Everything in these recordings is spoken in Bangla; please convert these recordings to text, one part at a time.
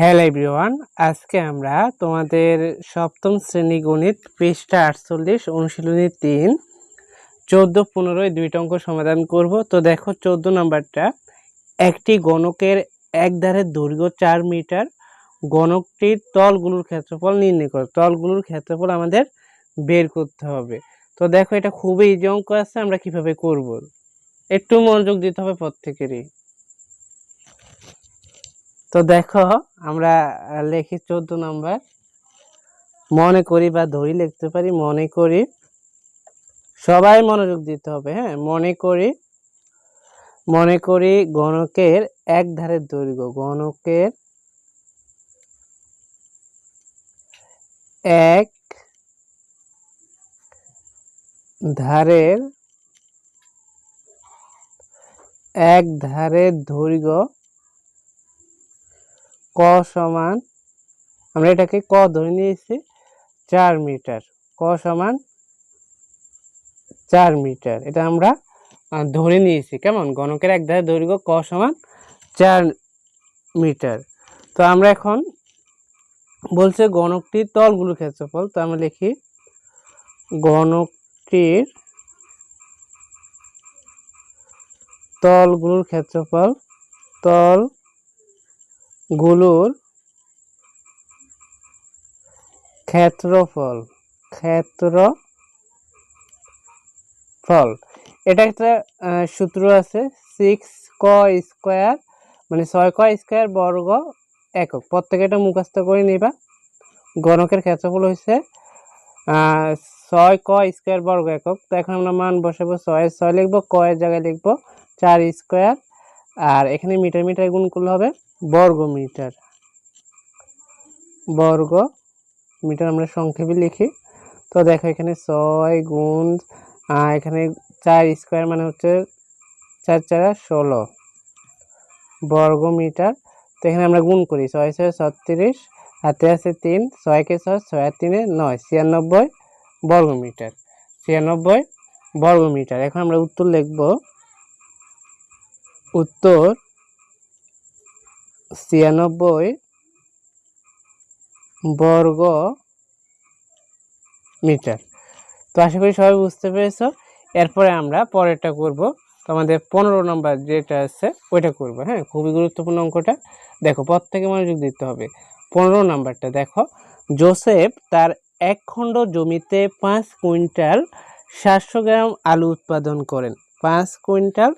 হ্যালো এভরিওয়ান, আজকে আমরা তোমাদের সপ্তম শ্রেণি গণিত পৃষ্ঠা আটচল্লিশ, অনুশীলনী তিন, চোদ্দ পনেরোয় দুইটা অঙ্ক সমাধান করব। তো দেখো চোদ্দ নাম্বারটা, একটি গণকের এক ধারের দৈর্ঘ্য চার মিটার, গণকটির তলগুলোর ক্ষেত্রফল নির্ণয় করো। তলগুলোর ক্ষেত্রফল আমাদের বের করতে হবে। তো দেখো এটা খুবই ইজি অঙ্ক আছে, আমরা কীভাবে করব? একটু মনোযোগ দিতে হবে প্রত্যেকেরই। তো দেখো, আমরা লেখি চোদ্দ নম্বর। মনে করি বা ধরি লিখতে পারি, মনে করি। সবাই মনোযোগ দিতে হবে হ্যাঁ? মনে করি মনে করি গণকের এক ধারের দৈর্ঘ্য। গণকের এক ধারের এক ধারের দৈর্ঘ্য ক সমান, আমরা এটাকে ক ধরে নিয়েছি, চার মিটার। ক সমান চার মিটার। এটা আমরা ধরে নিয়েছি, কেমন? গণকের এক ধারে দৈর্ঘ্য ক সমান চার মিটার। তো আমরা এখন বলছে গণকটির তলগুলোর ক্ষেত্রফল, তো আমরা লিখি গণকটির তলগুলোর ক্ষেত্রফল, তল গুলোর ক্ষেত্রফল ক্ষেত্রফল। এটা একটা সূত্র আছে সিক্স ক স্কোয়ার মানে ছয় ক স্কোয়ার বর্গ একক। প্রত্যেকে এটা মুখস্থ করে নিবা। গণকের ক্ষেত্রফল আহ, ছয় ক স্কোয়ার বর্গ একক। তো এখন আমরা মান বসাবো ছয় ছয় লিখব ক এর জায়গায় লিখব চার স্কোয়ার আর এখানে মিটার মিটার গুণ করলে হবে বর্গ মিটার বর্গ মিটার আমরা সংক্ষেপে লিখি। তো দেখো এখানে ছয় গুণ এখানে চার স্কোয়ার মানে হচ্ছে চার চারা ষোলো। বর্গ মিটার তো এখানে আমরা গুণ করি, ছয় ছয় ছত্রিশ হাতে আছে তিন ছয়কে ছয় ছয় আর তিনে নয়, ছিয়ানব্বই বর্গ মিটার ছিয়ানব্বই বর্গ মিটার এখন আমরা উত্তর লিখব। উত্তর ছিয়ানব্বই বর্গ মিটার। তো আশা করি সবাই বুঝতে পেরেছ। এরপরে আমরা পরেরটা করব। তো আমাদের পনেরো নম্বর যেটা আছে, ওইটা করব হ্যাঁ? খুবই গুরুত্বপূর্ণ অঙ্কটা। দেখো, প্রত্যেকে মনোযোগ দিতে হবে। পনেরো নাম্বারটা দেখো। জোসেফ তার এক খণ্ড জমিতে পাঁচ কুইন্টাল সাতশো গ্রাম আলু উৎপাদন করেন। পাঁচ কুইন্টাল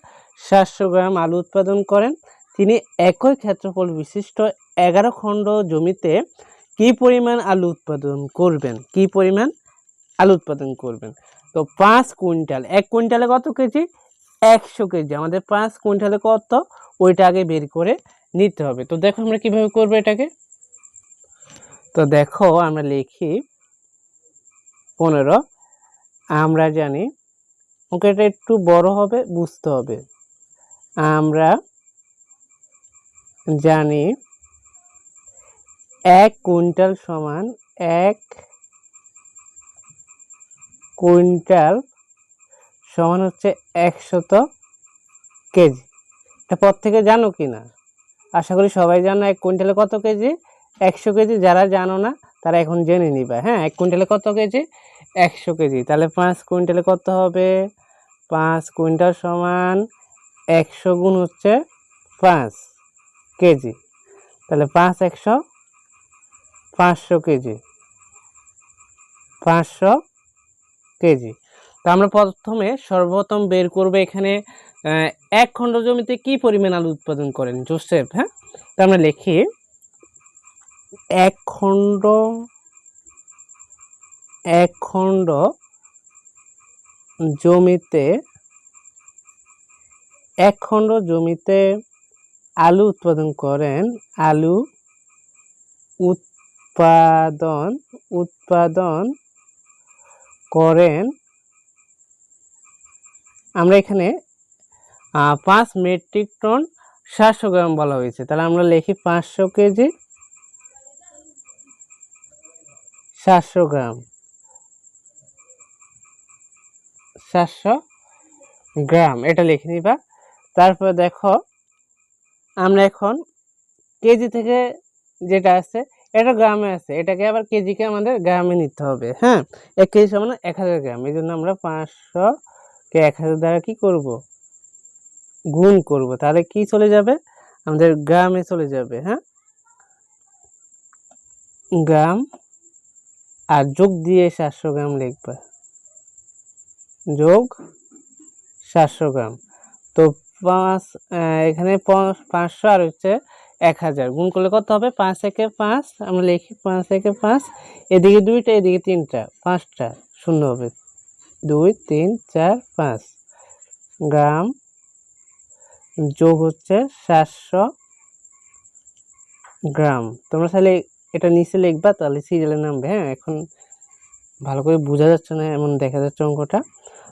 সাতশো গ্রাম আলু উৎপাদন করেন। তিনি একই ক্ষেত্রফল বিশিষ্ট এগারো খণ্ড জমিতে কি পরিমাণ আলু উৎপাদন করবেন? কি পরিমাণ আলু উৎপাদন করবেন? তো পাঁচ কুইন্টাল। এক কুইন্টালে কত কেজি? একশো কেজি। আমাদের পাঁচ কুইন্টালে কত? ওইটা আগে বের করে নিতে হবে। তো দেখো আমরা কীভাবে করব এটাকে। তো দেখো আমরা লিখি পনেরো। আমরা জানি, ওকে এটা একটু বড় হবে, বুঝতে হবে। আমরা জানি এক কুইন্টাল সমান এক কুইন্টাল সমান হচ্ছে একশত কেজি। এটা পর থেকে জানো কি না আশা করি সবাই জানো এক কুইন্টালে কত কেজি? একশো কেজি। যারা জানো না, তারা এখন জেনে নিবা। হ্যাঁ এক কুইন্টালে কত কেজি? একশো কেজি। তাহলে পাঁচ কুইন্টালে কত হবে? পাঁচ কুইন্টাল সমান একশো গুণ হচ্ছে পাঁচ কেজি। তাহলে পাঁচ একশো পাঁচশো কেজি। পাঁচশো কেজি। তো আমরা প্রথমে সর্বপ্রথম বের করব এখানে এক খণ্ড জমিতে কি পরিমাণ আলু উৎপাদন করেন? জোসেফ হ্যাঁ? তো আমরা লিখি, এক খণ্ড এক খণ্ড জমিতে এক খণ্ড জমিতে আলু উৎপাদন করেন। আলু উৎপাদন উৎপাদন করেন। আমরা এখানে পাঁচ মেট্রিক টন সাতশো গ্রাম বলা হয়েছে। তাহলে আমরা লিখি পাঁচশো কেজি সাতশো গ্রাম। সাতশো গ্রাম, এটা লিখে নিবা। তারপর দেখো, আমরা এখন কেজি থেকে যেটা আছে, এটা গ্রামে আছে, এটাকে আবার কেজিকে আমাদের গ্রামে নিতে হবে হ্যাঁ? এক কেজি সমান এক হাজার গ্রাম এই জন্য আমরা পাঁচশো কে এক হাজার দ্বারা কি করব? গুণ করব, তাহলে কি চলে যাবে? আমাদের গ্রামে চলে যাবে হ্যাঁ? গ্রাম আর যোগ দিয়ে সাতশো গ্রাম লিখবা। যোগ সাতশো গ্রাম, তো পাঁচ এখানে পাঁচশো আর হচ্ছে এক হাজার। গুণ করলে কত হবে? পাঁচ একে পাঁচ, আমরা লিখি পাঁচ একে পাঁচ, এদিকে দুইটা, এদিকে তিনটা, পাঁচটা, শূন্য হবে। দুই, তিন, চার, পাঁচ গ্রাম যোগ হচ্ছে সাতশো গ্রাম। তোমরা তাহলে এটা নিচে লিখবা, তাহলে সিরিয়ালের নামবে হ্যাঁ? এখন ভালো করে বোঝা যাচ্ছে না, এমন দেখা যাচ্ছে অঙ্কটা।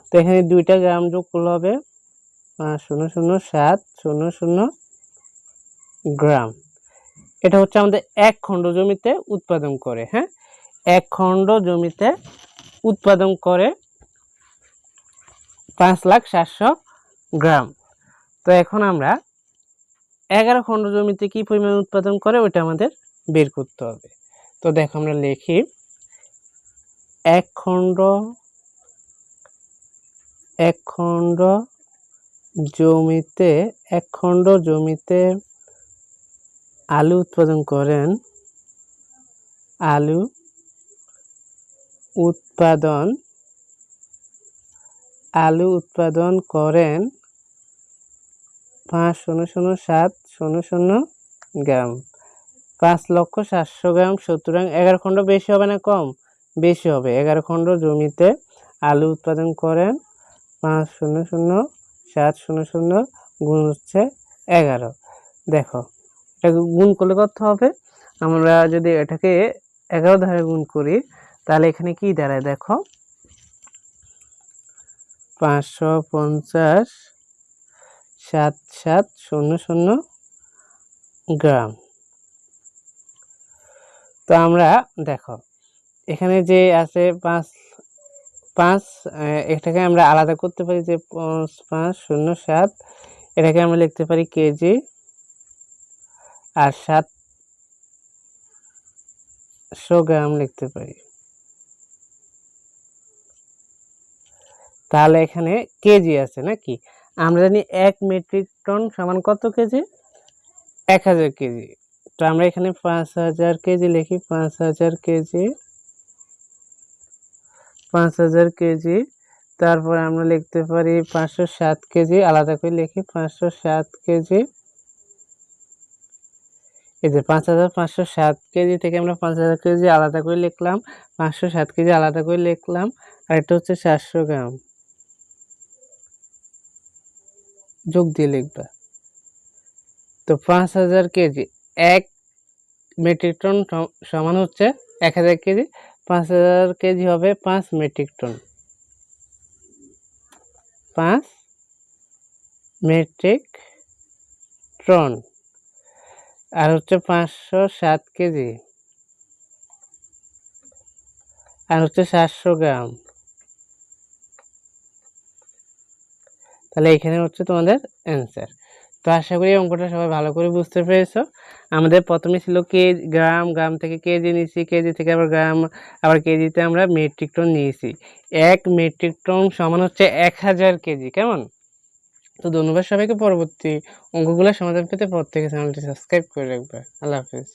তো এখানে দুইটা গ্রাম যোগ করলে হবে শূন্য শূন্য সাত, শূন্য শূন্য গ্রাম। এটা হচ্ছে আমাদের এক খণ্ড জমিতে উৎপাদন করে হ্যাঁ? এক খণ্ড জমিতে উৎপাদন করে পাঁচ লাখ সাতশো গ্রাম। তো এখন আমরা এগারো খণ্ড জমিতে কি পরিমাণ উৎপাদন করে ওইটা আমাদের বের করতে হবে। তো দেখো আমরা লিখি, এক খণ্ড এক খণ্ড জমিতে, এক খণ্ড জমিতে আলু উৎপাদন করেন। আলু উৎপাদন আলু উৎপাদন করেন পাঁচ শূন্য শূন্য সাত শূন্য শূন্য গ্রাম। পাঁচ লক্ষ সাতশো গ্রাম, সুতরাং এগারো খণ্ড বেশি হবে না কম? বেশি হবে। এগারো খণ্ড জমিতে আলু উৎপাদন করেন পাঁচ শূন্য শূন্য সাত শূন্য শূন্য গুণ হচ্ছে এগারো। দেখো, এটাকে গুণ করলে কত হবে? আমরা যদি এটাকে এগারো ধারে গুণ করি, তাহলে এখানে কি দাঁড়ায়? দেখো, পাঁচশো পঞ্চাশ সাত সাত শূন্য শূন্য গ্রাম। তো আমরা, দেখো, এখানে যে আছে পাঁচ পাঁচ এটাকে আমরা আলাদা করতে পারি যে পাঁচ পাঁচ, শূন্য, সাত। এটাকে আমরা লিখতে পারি কেজি আর সাতশো গ্রাম লিখতে পারি। তাহলে এখানে কেজি আছে নাকি? আমরা জানি এক মেট্রিক টন সমান কত কেজি? এক হাজার কেজি। তো আমরা এখানে পাঁচ হাজার কেজি লিখি, পাঁচ হাজার কেজি পাঁচ হাজার কেজি। তারপর আমরা লিখতে পারি পাঁচশো সাত কেজি। আলাদা করে লিখি পাঁচশো সাত কেজি। এই যে পাঁচ হাজার পাঁচশো সাত কেজি থেকে আমরা পাঁচ হাজার কেজি আলাদা করে লিখলাম। পাঁচশো সাত কেজি আলাদা করে লিখলাম। আর এটা হচ্ছে সাতশো গ্রাম। যোগ দিয়ে লিখবা। তো পাঁচ হাজার কেজি। এক মেট্রিক টন সমান হচ্ছে এক হাজার কেজি। পাঁচ হাজার কেজি হবে পাঁচ মেট্রিক টন। পাঁচ মেট্রিক টন। আর হচ্ছে পাঁচশো সাত কেজি। আর হচ্ছে সাতশো গ্রাম। তাহলে এখানে হচ্ছে তোমাদের অ্যান্সার তো আশা করি অঙ্কটা সবাই ভালো করে বুঝতে পেরেছ। আমাদের প্রথমে ছিল কে, গ্রাম গ্রাম থেকে কেজি নিয়েছি কেজি থেকে আবার গ্রাম, আবার কেজিতে আমরা মেট্রিক টন নিয়েছি। এক মেট্রিক টন সমান হচ্ছে এক হাজার কেজি কেমন? তো ধন্যবাদ সবাইকে, পরবর্তী অঙ্কগুলো সমাধান পেতে প্রত্যেকে চ্যানেলটি সাবস্ক্রাইব করে রাখবে। আল্লাহ হাফিজ।